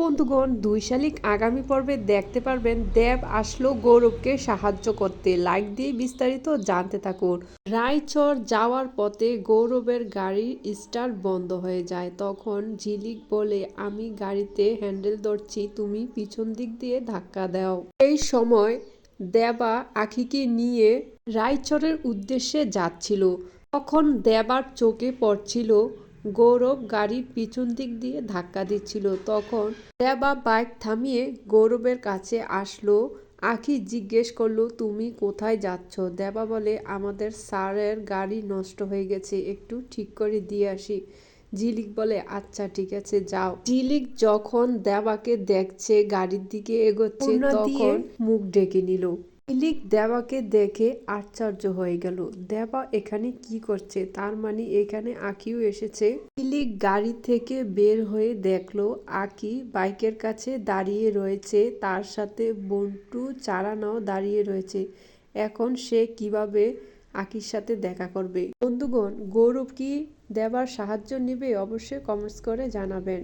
বন্ধুগণ দুই শালিক আগামী পর্বে দেখতে পারবেন দেব আসলো গৌরবকে সাহায্য করতে। লাইক দিয়ে বিস্তারিত জানতে থাকুন। রায়চর যাওয়ার পথে গৌরবের গাড়ির স্টার বন্ধ হয়ে যায়। তখন ঝিলিক বলে, আমি গাড়িতে হ্যান্ডেল ধরছি, তুমি পিছন দিক দিয়ে ধাক্কা দাও। এই সময় দেবা আখিকে নিয়ে রায়চরের উদ্দেশ্যে যাচ্ছিল। তখন দেবার চোখে পড়ছিল গৌরব গাড়ির পিছন দিক দিয়ে ধাক্কা দিচ্ছিল। তখন দেবা বাইক থামিয়ে গৌরবের কাছে আসলো। আখি জিজ্ঞেস করল তুমি কোথায় যাচ্ছ? দেবা বলে আমাদের স্যারের গাড়ি নষ্ট হয়ে গেছে একটু ঠিক করে দিয়ে আসি। ঝিলিক বলে আচ্ছা ঠিক আছে যাও। ঝিলিক যখন দেবাকে দেখছে গাড়ির দিকে এগোচ্ছে তখন মুখ ঢেকে নিল। ঝিলিক দেবাকে দেখে আশ্চর্য হয়ে গেল। দেবা এখানে কি করছে? তার মানে এখানে আকিও এসেছে। ঝিলিক গাড়ি থেকে বের হয়ে দেখল, আকি বাইকের কাছে দাঁড়িয়ে রয়েছে, তার সাথে বন্টু চারানাও দাঁড়িয়ে রয়েছে। এখন সে কীভাবে আকির সাথে দেখা করবে? বন্ধুগণ, গৌরব কি দেবার সাহায্য নেবে? অবশ্যই কমেন্টস করে জানাবেন।